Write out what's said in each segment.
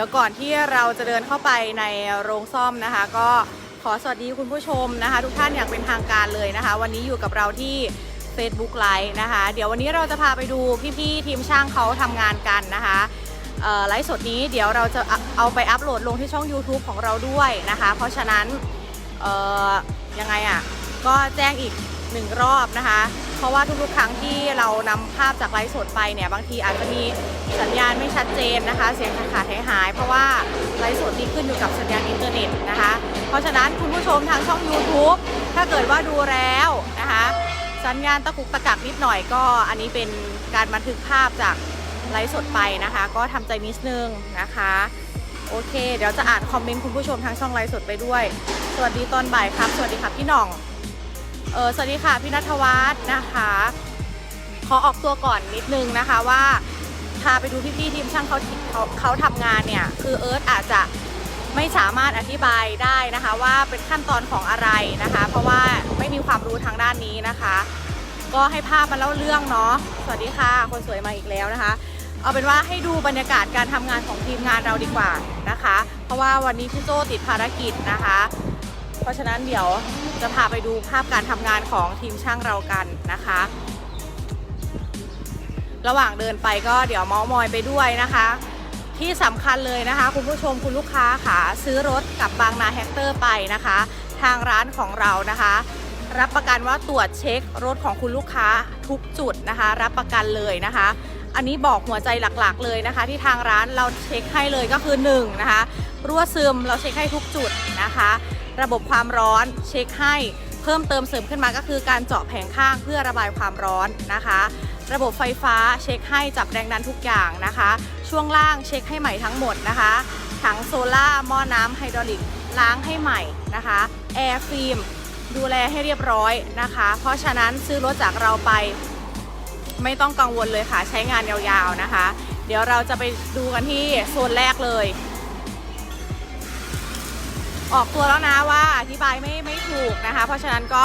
ดี๋ยวก่อนที่เราจะเดินเข้าไปในโรงซ่อมนะคะ ก็ขอสวัสดีคุณผู้ชมนะคะ ทุกท่านอย่างเป็นทางการเลยนะคะ วันนี้อยู่กับเราที่ Facebook Live นะคะ เดี๋ยววันนี้เราจะพาไปดูพี่ๆทีมช่างเขาทำงานกันนะคะไลฟ์สดนี้เดี๋ยวเราจะเอาไปอัปโหลดลงที่ช่อง YouTube ของเราด้วยนะคะ เพราะฉะนั้นยังไงอะ่ะก็แจ้งอีกหนึ่งรอบนะคะ เพราะว่าทุกๆ ครั้งที่เรานำภาพจากไลฟ์สดไปเนี่ยบางทีอาจจะมีสัญญาณไม่ชัดเจนนะคะ เสียงขาดหายหาย เพราะว่าไลฟ์สดนี้ขึ้นอยู่กับสัญญาณอินเทอร์เน็ตนะคะ เพราะฉะนั้นคุณผู้ชมทางช่อง YouTube ถ้าเกิดว่าดูแล้วนะคะ สัญญาณตะกุกตะกักนิดหน่อยก็อันนี้เป็นการบันทึกภาพจากไลฟ์สดไปนะคะ ก็ทำใจนิดนึงนะคะโอเค เดี๋ยวจะอ่านคอมเมนต์คุณผู้ชมทางช่องไลฟ์สดไปด้วย สวัสดีตอนบ่ายครับ สวัสดีค่ะพี่หน่อง เออสวัสดีค่ะพี่นัทวัฒน์นะคะ ขอออกตัวก่อนนิดนึงนะคะว่าพาไปดูพี่ๆทีมช่างเขาเขาเขาทำงานเนี่ย คือเอิร์ธอาจจะไม่สามารถอธิบายได้นะคะว่าเป็นขั้นตอนของอะไรนะคะ เพราะว่าไม่มีความรู้ทางด้านนี้นะคะ ก็ให้ภาพมาเล่าเรื่องเนาะสวัสดีค่ะคนสวยมาอีกแล้วนะคะ เอาเป็นว่าให้ดูบรรยากาศการทำงานของทีมงานเราดีกว่านะคะ เพราะว่าวันนี้พี่โจติดภารกิจนะคะ ราะฉะนั้นเดี๋ยวจะพาไปดูภาพการทำงานของทีมช่างเรากันนะคะ ระหว่างเดินไปก็เดี๋ยวเมาส์มอยไปด้วยนะคะ ที่สำคัญเลยนะคะ คุณผู้ชมคุณลูกค้าค่ะซื้อรถกับบางนาแฮกเตอร์ไปนะคะ ทางร้านของเรานะคะ รับประกันว่าตรวจเช็ครถของคุณลูกค้าทุกจุดนะคะ รับประกันเลยนะคะอันนี้บอกหัวใจหลักๆเลยนะคะ ที่ทางร้านเราเช็คให้เลยก็คือ1นะคะรั่วซึมเราเช็คให้ทุกจุดนะคะ ระบบความร้อนเช็คให้ เพิ่มเติมเสริมขึ้นมาก็คือการเจาะแผงข้างเพื่อระบายความร้อนนะคะ ระบบไฟฟ้าเช็คให้จับแรงดันทุกอย่างนะคะ ช่วงล่างเช็คให้ใหม่ทั้งหมดนะคะถังโซล่าหม้อน้ำไฮดรอลิกล้างให้ใหม่นะคะแอร์ฟิล์มดูแลให้เรียบร้อยนะคะ เพราะฉะนั้นซื้อรถจากเราไป ไม่ต้องกังวลเลยค่ะใช้งานยาวๆนะคะ เดี๋ยวเราจะไปดูกันที่โซนแรกเลย ออกตัวแล้วนะว่าอธิบายไม่ไม่ถูกนะคะ เพราะฉะนั้นก็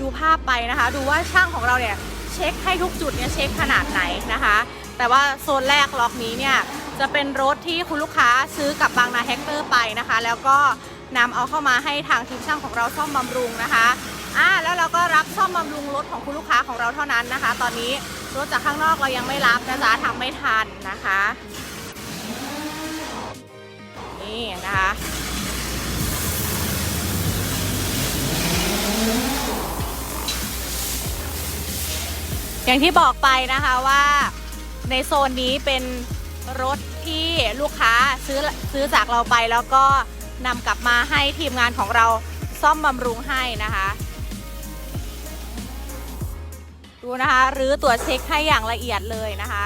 ดูภาพไปนะคะ ดูว่าช่างของเราเนี่ยเช็คให้ทุกจุดเนี่ยเช็คขนาดไหนนะคะ แต่ว่าโซนแรกล็อกนี้เนี่ยจะเป็นรถที่คุณลูกค้าซื้อกับบางนาแฮกเตอร์ไปนะคะ แล้วก็นำเอาเข้ามาให้ทางทีมช่างของเราซ่อมบำรุงนะคะอ่าแล้วเราก็รับซ่อมบำรุงรถของคุณลูกค้าของเราเท่านั้นนะคะ ตอนนี้รถจากข้างนอกเรายังไม่รับนะจ๊ะทำไม่ทันนะคะ นี่นะคะ อย่างที่บอกไปนะคะว่าในโซนนี้เป็นรถที่ลูกค้าซื้อซื้อจากเราไปแล้วก็นำกลับมาให้ทีมงานของเราซ่อมบำรุงให้นะคะ ดูนะคะหรือตรวจเช็คให้อย่างละเอียดเลยนะคะ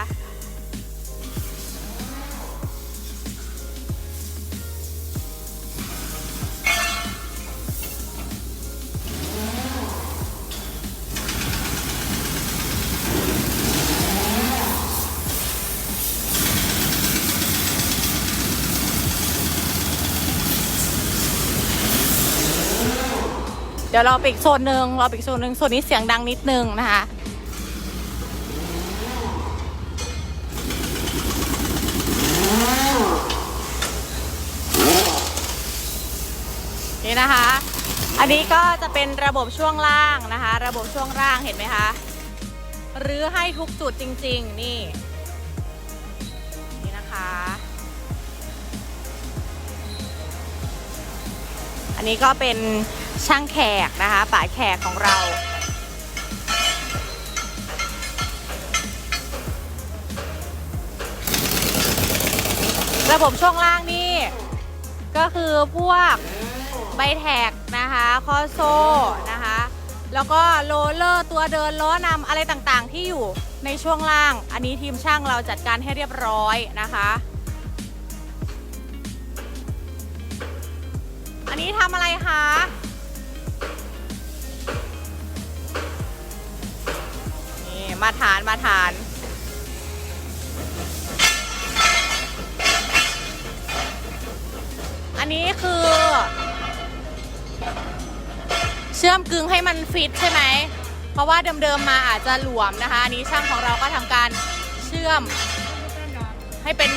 ดี๋ยวเราไปอีกโซนหนึ่งเราไปอีกโซนหนึ่งโซนนี้เสียงดังนิดนึงนะคะนี่นะคะ อันนี้ก็จะเป็นระบบช่วงล่างนะคะ ระบบช่วงล่างเห็นไหมคะหรือให้ทุกจุดจริง ๆ นี่ นี่นะคะ อันนี้ก็เป็น ช่างแขกนะคะป่าแขกของเรา ระบบช่วงล่างนี่ ก็คือพวกใบแท็กนะคะข้อโซ่นะคะ แล้วก็โรลเลอร์ตัวเดินล้อนำอะไรต่างๆ ที่อยู่ในช่วงล่าง อันนี้ทีมช่างเราจัดการให้เรียบร้อยนะคะ อันนี้ทำอะไรคะ มาฐานมาฐาน อันนี้คือ เชื่อมกึ่งให้มันฟิตใช่ไหม เพราะว่าเดิมๆมาอาจจะหลวมนะคะ อันนี้ช่างของเราก็ทำการเชื่อม ให้เป็น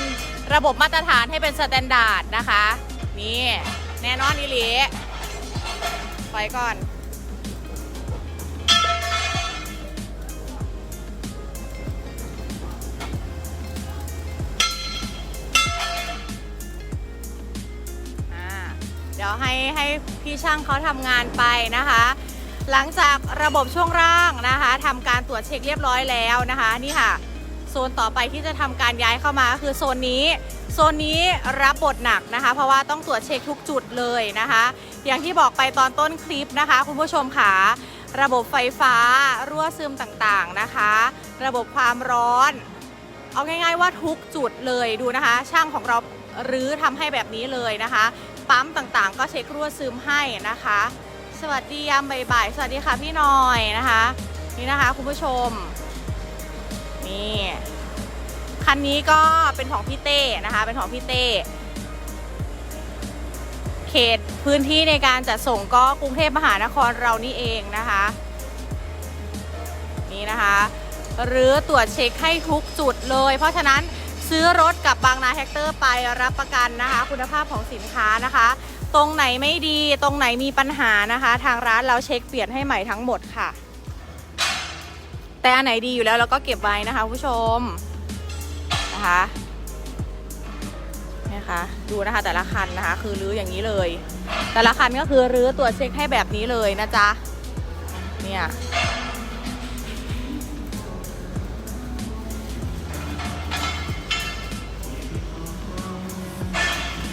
ระบบมาตรฐานให้เป็นสแตนดาร์ดนะคะ นี่ แน่นอนอีหลีไปก่อน เดี๋ยวให้ให้พี่ช่างเขาทำงานไปนะคะ หลังจากระบบช่วงล่างนะคะทำการตรวจเช็คเรียบร้อยแล้วนะคะนี่ค่ะโซนต่อไปที่จะทำการย้ายเข้ามาคือโซนนี้โซนนี้รับบทหนักนะคะ เพราะว่าต้องตรวจเช็คทุกจุดเลยนะคะ อย่างที่บอกไปตอนต้นคลิปนะคะ คุณผู้ชมค่ะระบบไฟฟ้ารั่วซึมต่างๆนะคะ ระบบความร้อน เอาง่ายๆว่าทุกจุดเลยดูนะคะ ช่างของเรารื้อทำให้แบบนี้เลยนะคะ ปั๊มต่างๆ ก็เช็ครั่วซึมให้นะคะ สวัสดียามบ่ายๆสวัสดีค่ะพี่หน้อยนะคะ นี่นะคะคุณผู้ชม นี่คันนี้ก็เป็นของพี่เต้นะคะ เป็นของพี่เต้เขตพื้นที่ในการจัดส่งก็กรุงเทพมหานครเรานี่เองนะคะ นี่นะคะ หรือตรวจเช็คให้ทุกจุดเลย เพราะฉะนั้น ซื้อรถกับบางนาแฮกเตอร์ไปรับประกันนะคะ คุณภาพของสินค้านะคะ ตรงไหนไม่ดีตรงไหนมีปัญหานะคะ ทางร้านเราเช็คเปลี่ยนให้ใหม่ทั้งหมดค่ะ แต่อันไหนดีอยู่แล้วเราก็เก็บไว้นะคะผู้ชมนะคะนี่ค่ะดูนะคะแต่ละคันนะคะ คือรื้ออย่างนี้เลย แต่ละคันก็คือรื้อตรวจเช็คให้แบบนี้เลยนะจ๊ะเนี่ย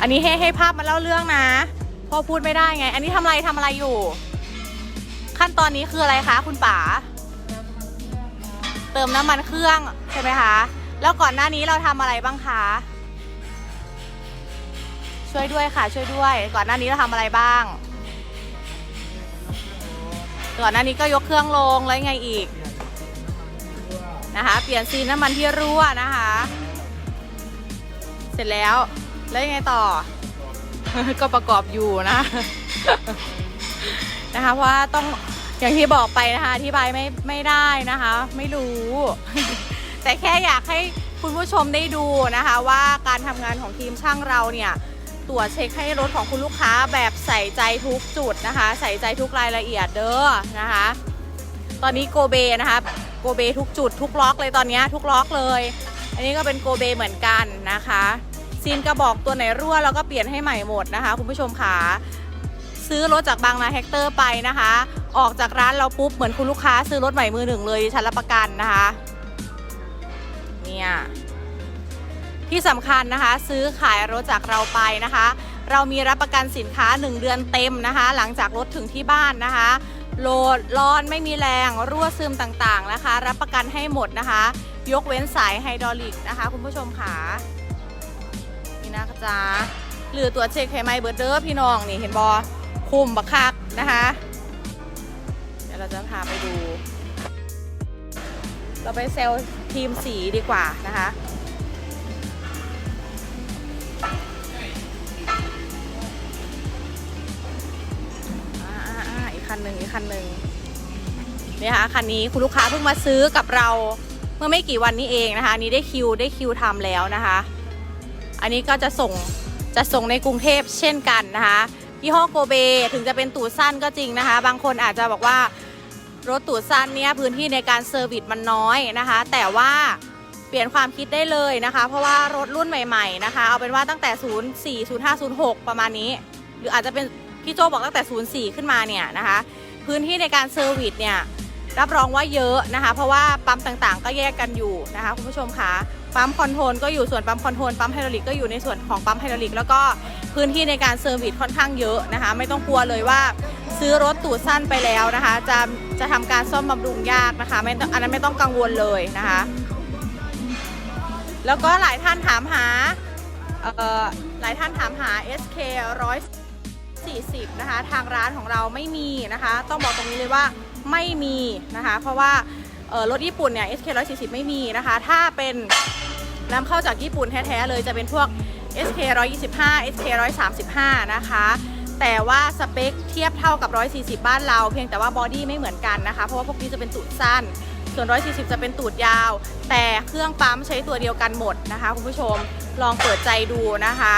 อันนี้ให้ให้ภาพมาเล่าเรื่องนะเพอพูดไม่ได้ไง อันนี้ทำอะไรทำอะไรอยู่ ขั้นตอนนี้คืออะไรคะคุณป๋าเติมน้ำมันเครื่องใช่ไหมคะ แล้วก่อนหน้านี้เราทำอะไรบ้างคะ ช่วยด้วยค่ะ ช่วยด้วย ก่อนหน้านี้เราทำอะไรบ้าง ก่อนหน้านี้ก็ยกเครื่องลงแล้วยังไงอีกนะคะ เปลี่ยนซีนน้ำมันที่รั่วนะคะ เสร็จแล้ว แล้วยังไงต่อ ก็ประกอบอยู่นะ นะคะ เพราะว่าต้องอย่างที่บอกไปนะคะอธิบายไม่ไม่ได้นะคะ ไม่รู้ แต่แค่อยากให้คุณผู้ชมได้ดูนะคะ ว่าการทำงานของทีมช่างเราเนี่ยตรวจเช็คให้รถของคุณลูกค้าแบบใส่ใจทุกจุดนะคะ ใส่ใจทุกรายละเอียดเด้อนะคะ ตอนนี้โกเบนะคะโกเบทุกจุดทุกล็อกเลยตอนนี้ทุกล็อกเลย อันนี้ก็เป็นโกเบเหมือนกันนะคะ ซีนกระบอกตัวไหนรั่วเราก็เปลี่ยนให้ใหม่หมดนะคะ คุณผู้ชมค่ะซื้อรถจากบางนาแฮกเตอร์ไปนะคะ ออกจากร้านเราปุ๊บเหมือนคุณลูกค้าซื้อรถใหม่มือหนึ่งเลยดิฉันรับประกันนะคะ เนี่ยที่สำคัญนะคะ ซื้อขายรถจากเราไปนะคะ เรามีรับประกันสินค้า 1 เดือนเต็มนะคะ หลังจากรถถึงที่บ้านนะคะ โหลดร้อนไม่มีแรงรั่วซึมต่างๆนะคะ รับประกันให้หมดนะคะ ยกเว้นสายไฮดรอลิกนะคะ คุณผู้ชมค่ะ นะจ๊ะหรือตัวเช็คไฮไมเบิร์ดเดอร์พี่น้องนี่เห็นบอคุมบักคักนะคะ เดี๋ยวเราจะพาไปดู เราไปเซลล์ทีมสีดีกว่านะคะอีกคันหนึ่งอีกคันหนึ่งนี่ค่ะคันนี้คุณลูกค้าเพิ่งมาซื้อกับเราเมื่อไม่กี่วันนี้เองนะคะนี้ได้คิวได้คิวทำแล้วนะคะ อันนี้ก็จะส่งจะส่งในกรุงเทพเช่นกันนะคะยี่ห้อโกเบถึงจะเป็นตูดสั้นก็จริงนะคะ บางคนอาจจะบอกว่ารถตูดสั้นเนี่ยพื้นที่ในการเซอร์วิสมันน้อยนะคะ แต่ว่าเปลี่ยนความคิดได้เลยนะคะ เพราะว่ารถรุ่นใหม่ๆนะคะ เอาเป็นว่าตั้งแต่ 04 05 06 ประมาณนี้ หรืออาจจะเป็นพี่โจบอกตั้งแต่ 04 ขึ้นมาเนี่ยนะคะ พื้นที่ในการเซอร์วิสเนี่ยรับรองว่าเยอะนะคะ เพราะว่าปั๊มต่างๆ ก็แยกกันอยู่นะคะคุณผู้ชมคะ ปั๊มคอนโทรลก็อยู่ส่วนปั๊มคอนโทรลปั๊มไฮดรอลิกก็อยู่ในส่วนของปั๊มไฮดรอลิกแล้วก็พื้นที่ในการเซอร์วิสค่อนข้างเยอะนะคะ ไม่ต้องกลัวเลยว่าซื้อรถตูดสั้นไปแล้วนะคะ จะจะทำการซ่อมบำรุงยากนะคะไม่ต้องอันนั้นไม่ต้องกังวลเลยนะคะ แล้วก็หลายท่านถามหาหลายท่านถามหา SK 140 นะคะ ทางร้านของเราไม่มีนะคะ ต้องบอกตรงนี้เลยว่าไม่มีนะคะ เพราะว่ารถญี่ปุ่นเนี่ย SK 140 ไม่มีนะคะ ถ้าเป็น นำเข้าจากญี่ปุ่นแท้ๆเลยจะเป็นพวก SK 125 SK 135 นะคะ แต่ว่าสเปคเทียบเท่ากับ 140 บ้านเรา เพียงแต่ว่าบอดี้ไม่เหมือนกันนะคะ เพราะว่าพวกนี้จะเป็นตูดสั้น ส่วน 140 จะเป็นตูดยาว แต่เครื่องปั๊มใช้ตัวเดียวกันหมดนะคะคุณผู้ชม ลองเปิดใจดูนะคะ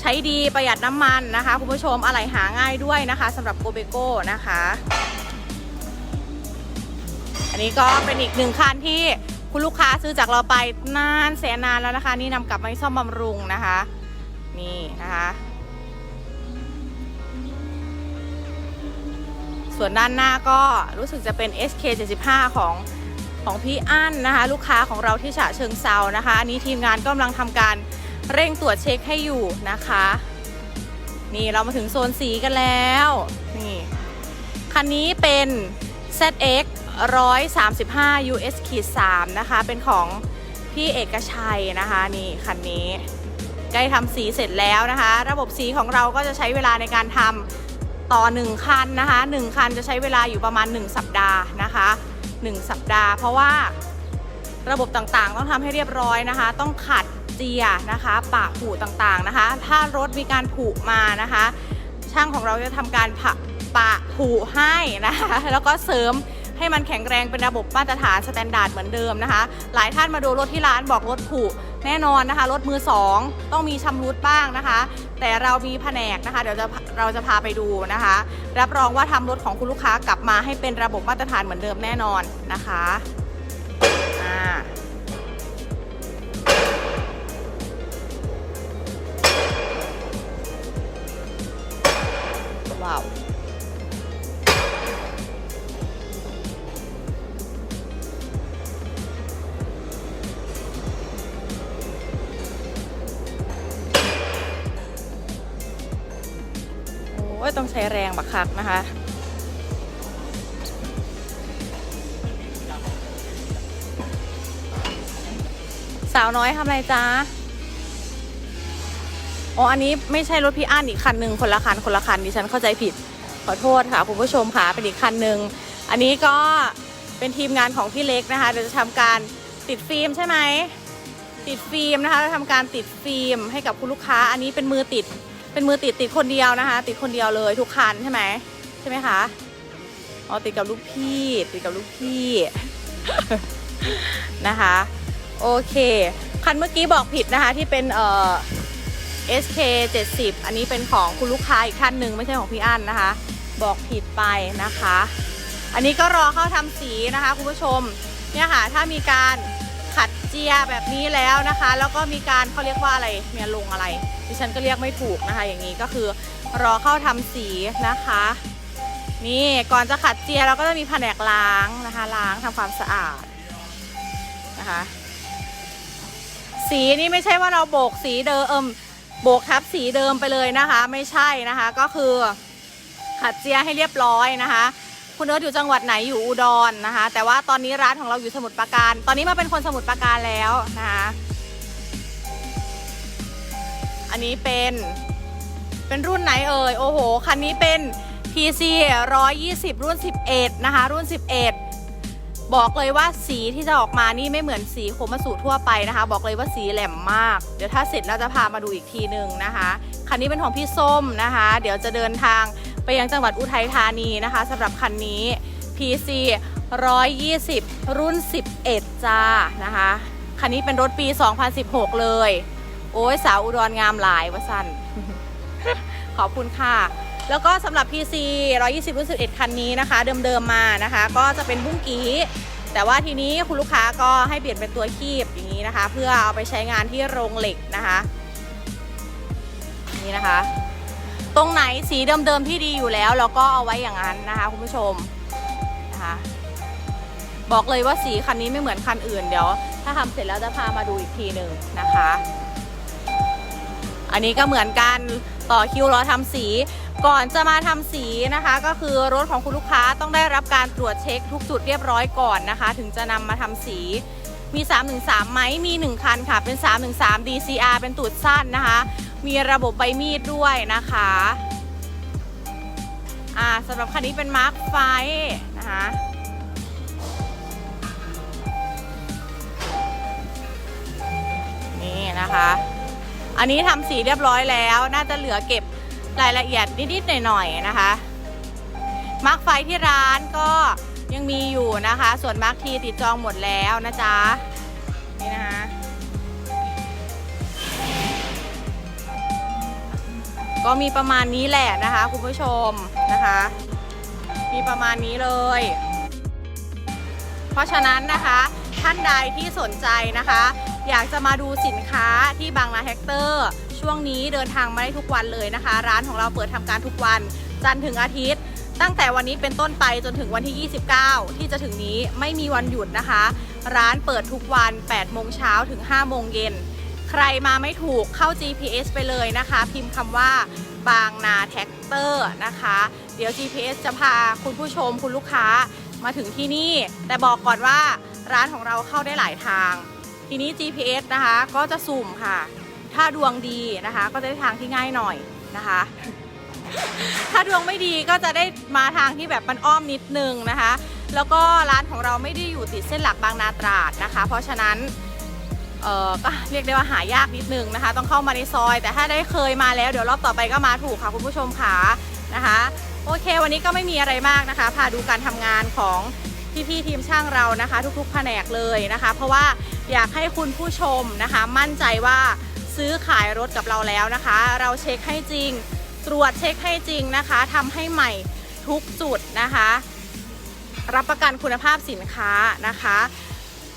ใช้ดีประหยัดน้ำมันนะคะคุณผู้ชม อะไหล่หาง่ายด้วยนะคะสำหรับโกเบโก้นะคะ อันนี้ก็เป็นอีกหนึ่งคันที่ คุณลูกค้าซื้อจากเราไปนานแสนนานแล้วนะคะ นี่นำกลับมาให้ซ่อมบำรุงนะคะ นี่นะคะ ส่วนด้านหน้าก็รู้สึกจะเป็น SK75 ของของพี่อั้นนะคะ ลูกค้าของเราที่ฉะเชิงเซานะคะ อันนี้ทีมงานก็กำลังทำการเร่งตรวจเช็คให้อยู่นะคะ นี่เรามาถึงโซนสีกันแล้ว นี่ คันนี้เป็น ZX 135 US ขีด3นะคะ เป็นของพี่เอกชัยนะคะนี่คันนี้ใกล้ทำสีเสร็จแล้วนะคะ ระบบสีของเราก็จะใช้เวลาในการทำต่อ 1 คันนะคะ 1 คันจะใช้เวลาอยู่ประมาณ 1 สัปดาห์นะคะ 1 สัปดาห์ เพราะว่าระบบต่างๆ ต้องทำให้เรียบร้อยนะคะ ต้องขัดเจียนะคะปะผุต่างๆนะคะ ถ้ารถมีการผุมานะคะ ช่างของเราจะทำการปะปะผุให้นะคะ แล้วก็เสริม ให้มันแข็งแรงเป็นระบบมาตรฐานสแตนดาร์ดเหมือนเดิมนะคะ หลายท่านมาดูรถที่ร้านบอกรถผุแน่นอนนะคะ รถมือสองต้องมีชำรุดบ้างนะคะ แต่เรามีแผนกนะคะ เดี๋ยวจะเราจะพาไปดูนะคะ รับรองว่าทำรถของคุณลูกค้ากลับมาให้เป็นระบบมาตรฐานเหมือนเดิมแน่นอนนะคะอ่าว้าว ต้องใช้แรงบักคักนะคะ สาวน้อยทำอะไรจ๊ะอ๋ออันนี้ไม่ใช่รถพี่อั้นอีกคันหนึ่งคนละคันคนละคันดิฉันเข้าใจผิดขอโทษค่ะคุณผู้ชมค่ะเป็นอีกคันหนึ่งอันนี้ก็เป็นทีมงานของพี่เล็กนะคะเดี๋ยวจะทำการติดฟิล์มใช่ไหมติดฟิล์มนะคะจะทำการติดฟิล์มให้กับคุณลูกค้า อันนี้เป็นมือติด เป็นมือติดติดคนเดียวนะคะ ติดคนเดียวเลยทุกคันใช่ไหมใช่ไหมคะอ๋อติดกับลูกพี่ติดกับลูกพี่นะคะ โอเคคันเมื่อกี้บอกผิดนะคะที่เป็นเอ่อ SK 70 อันนี้เป็นของคุณลูกค้าอีกท่านหนึ่งไม่ใช่ของพี่อั้นนะคะ บอกผิดไปนะคะ อันนี้ก็รอเข้าทำสีนะคะคุณผู้ชมเนี่ยค่ะถ้ามีการ ขัดเจียแบบนี้แล้วนะคะ แล้วก็มีการเขาเรียกว่าอะไรเมียลงอะไร ดิฉันก็เรียกไม่ถูกนะคะ อย่างนี้ก็คือรอเข้าทำสีนะคะ นี่ก่อนจะขัดเจียเราก็จะมีแผนกล้างนะคะ ล้างทำความสะอาดนะคะ สีนี่ไม่ใช่ว่าเราโบกสีเดิมเอิมโบกทับสีเดิมไปเลยนะคะ ไม่ใช่นะคะ ก็คือขัดเจียให้เรียบร้อยนะคะ คุณเอิร์ธอยู่จังหวัดไหนอยู่อุดรนะคะ แต่ว่าตอนนี้ร้านของเราอยู่สมุทรปราการ ตอนนี้มาเป็นคนสมุทรปราการแล้วนะคะ อันนี้เป็นเป็นรุ่นไหนเอ่ย โอ้โห คันนี้เป็น PC 120 รุ่น 11 นะคะ รุ่น 11 บอกเลยว่าสีที่จะออกมานี่ไม่เหมือนสีโคมาสูทั่วไปนะคะ บอกเลยว่าสีแหลมมาก เดี๋ยวถ้าเสร็จเราจะพามาดูอีกทีหนึ่งนะคะ คันนี้เป็นของพี่ส้มนะคะ เดี๋ยวจะเดินทาง ไปยังจังหวัดอุทัยธานีนะคะสำหรับคันนี้ PC 120 รุ่น 11 จ้านะคะ คันนี้เป็นรถปี 2016 เลย โอ้ยสาวอุดรงามหลายวะสันขอบคุณค่ะ แล้วก็สำหรับ PC 120 รุ่น 11 คันนี้นะคะ เดิมๆมานะคะ ก็จะเป็นบุ้งกี้แต่ว่าทีนี้คุณลูกค้าก็ให้เปลี่ยนเป็นตัวคีบอย่างนี้นะคะ เพื่อเอาไปใช้งานที่โรงเหล็กนะคะ นี่นะคะ ตรงไหนสีเดิมๆที่ดีอยู่แล้วเราก็เอาไว้อย่างนั้นนะคะคุณผู้ชมนะคะบอกเลยว่าสีคันนี้ไม่เหมือนคันอื่นเดี๋ยว ถ้าทำเสร็จแล้วจะพามาดูอีกทีหนึ่งนะคะ อันนี้ก็เหมือนกันต่อคิวรอทำสีก่อนจะมาทำสีนะคะ ก็คือรถของคุณลูกค้าต้องได้รับการตรวจเช็คทุกจุดเรียบร้อยก่อนนะคะ ถึงจะนำมาทำสี มี 313ไหมมี 1 คันค่ะ เป็น 313 DCR เป็นตูดสั้นนะคะ มีระบบใบมีดด้วยนะคะอ่าสำหรับคันนี้เป็นมาร์คไฟนะคะนี่นะคะ อันนี้ทำสีเรียบร้อยแล้ว น่าจะเหลือเก็บรายละเอียดนิด ๆ หน่อย ๆ นะคะ มาร์กไฟที่ร้านก็ ยังมีอยู่นะคะ ส่วนมากทีติดจองหมดแล้วนะจ๊ะ นี่นะคะก็มีประมาณนี้แหละนะคะ คุณผู้ชมนะคะ มีประมาณนี้เลย เพราะฉะนั้นนะคะ ท่านใดที่สนใจนะคะ อยากจะมาดูสินค้าที่บางนาแฮกเตอร์ ช่วงนี้เดินทางมาได้ทุกวันเลยนะคะ ร้านของเราเปิดทำการทุกวันจันทร์ถึงอาทิตย์ ตั้งแต่วันนี้เป็นต้นไปจนถึงวันที่ 29 ที่จะถึงนี้ไม่มีวันหยุดนะคะ ร้านเปิดทุกวัน 8 โมงเช้าถึง 5 โมงเย็น ใครมาไม่ถูกเข้า GPS ไปเลยนะคะ พิมพ์คำว่าบางนาแท็กเตอร์นะคะ เดี๋ยว GPS จะพาคุณผู้ชมคุณลูกค้ามาถึงที่นี่ แต่บอกก่อนว่าร้านของเราเข้าได้หลายทาง ทีนี้ GPS นะคะก็จะสุ่มค่ะ ถ้าดวงดีนะคะ ก็จะได้ทางที่ง่ายหน่อยนะคะ ถ้าดวงไม่ดีก็จะได้มาทางที่แบบมันอ้อมนิดนึงนะคะ แล้วก็ร้านของเราไม่ได้อยู่ติดเส้นหลักบางนาตราดนะคะ เพราะฉะนั้นเออก็เรียกได้ว่าหายากนิดนึงนะคะ ต้องเข้ามาในซอย แต่ถ้าได้เคยมาแล้วเดี๋ยวรอบต่อไปก็มาถูกค่ะคุณผู้ชมค่ะนะคะ โอเค วันนี้ก็ไม่มีอะไรมากนะคะ พาดูการทำงานของพี่ๆทีมช่างเรานะคะ ทุกๆแผนกเลยนะคะ เพราะว่าอยากให้คุณผู้ชมนะคะ มั่นใจว่าซื้อขายรถกับเราแล้วนะคะ เราเช็คให้จริง ตรวจเช็คให้จริงนะคะทำให้ใหม่ทุกจุดนะคะ รับประกันคุณภาพสินค้านะคะ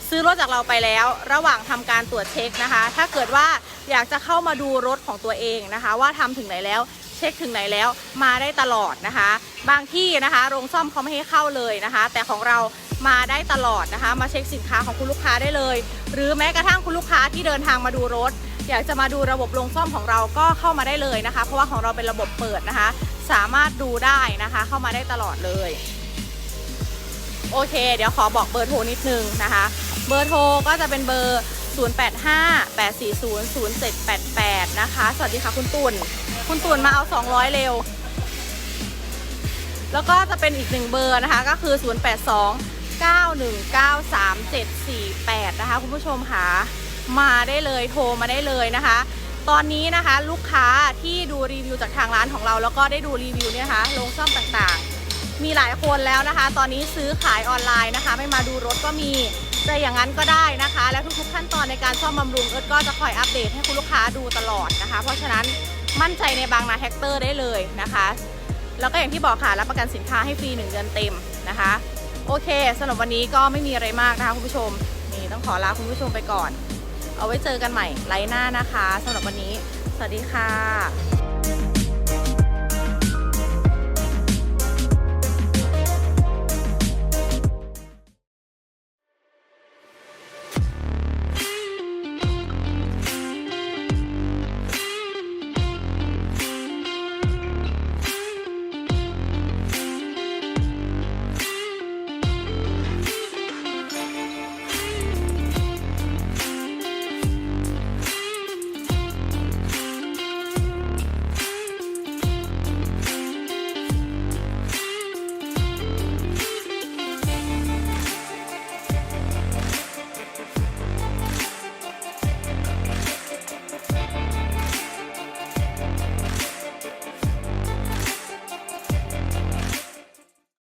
ซื้อรถจากเราไปแล้ว ระหว่างทำการตรวจเช็คนะคะ ถ้าเกิดว่าอยากจะเข้ามาดูรถของตัวเองนะคะ ว่าทำถึงไหนแล้วเช็คถึงไหนแล้วมาได้ตลอดนะคะ บางที่นะคะโรงซ่อมเขาไม่ให้เข้าเลยนะคะ แต่ของเรามาได้ตลอดนะคะ มาเช็คสินค้าของคุณลูกค้าได้เลย หรือแม้กระทั่งคุณลูกค้าที่เดินทางมาดูรถ อยากจะมาดูระบบโรงซ่อมของเราก็เข้ามาได้เลยนะคะ เพราะว่าของเราเป็นระบบเปิดนะคะ สามารถดูได้นะคะ เข้ามาได้ตลอดเลย โอเค เดี๋ยวขอบอกเบอร์โทรนิดนึงนะคะ เบอร์โทรก็จะเป็นเบอร์ 0858400788 นะคะ สวัสดีค่ะคุณตุนคุณตุนมาเอา 200 เร็ว แล้วก็จะเป็นอีกหนึ่งเบอร์นะคะก็คือ 082 9193748 นะคะคุณผู้ชมค่ะ มาได้เลยโทรมาได้เลยนะคะ ตอนนี้นะคะลูกค้าที่ดูรีวิวจากทางร้านของเรา แล้วก็ได้ดูรีวิวเนี่ยนะคะลงซ่อมต่างๆ มีหลายคนแล้วนะคะ ตอนนี้ซื้อขายออนไลน์นะคะ ไม่มาดูรถก็มีจะอย่างนั้นก็ได้นะคะ และทุกๆขั้นตอนในการซ่อมบำรุงเอิร์ก็จะคอยอัปเดตให้คุณลูกค้าดูตลอดนะคะ เพราะฉะนั้นมั่นใจในบางนาแท็กเตอร์ได้เลยนะคะแล้วก็อย่างที่บอกค่ะรับประกันสินค้าให้ฟรี1เดือนเต็มนะคะ โอเคสำหรับวันนี้ก็ไม่มีอะไรมากนะคะคุณผู้ชม นี่ต้องขอลาคุณผู้ชมไปก่อน เอาไว้เจอกันใหม่ไลฟ์หน้านะคะสำหรับวันนี้ สวัสดีค่ะ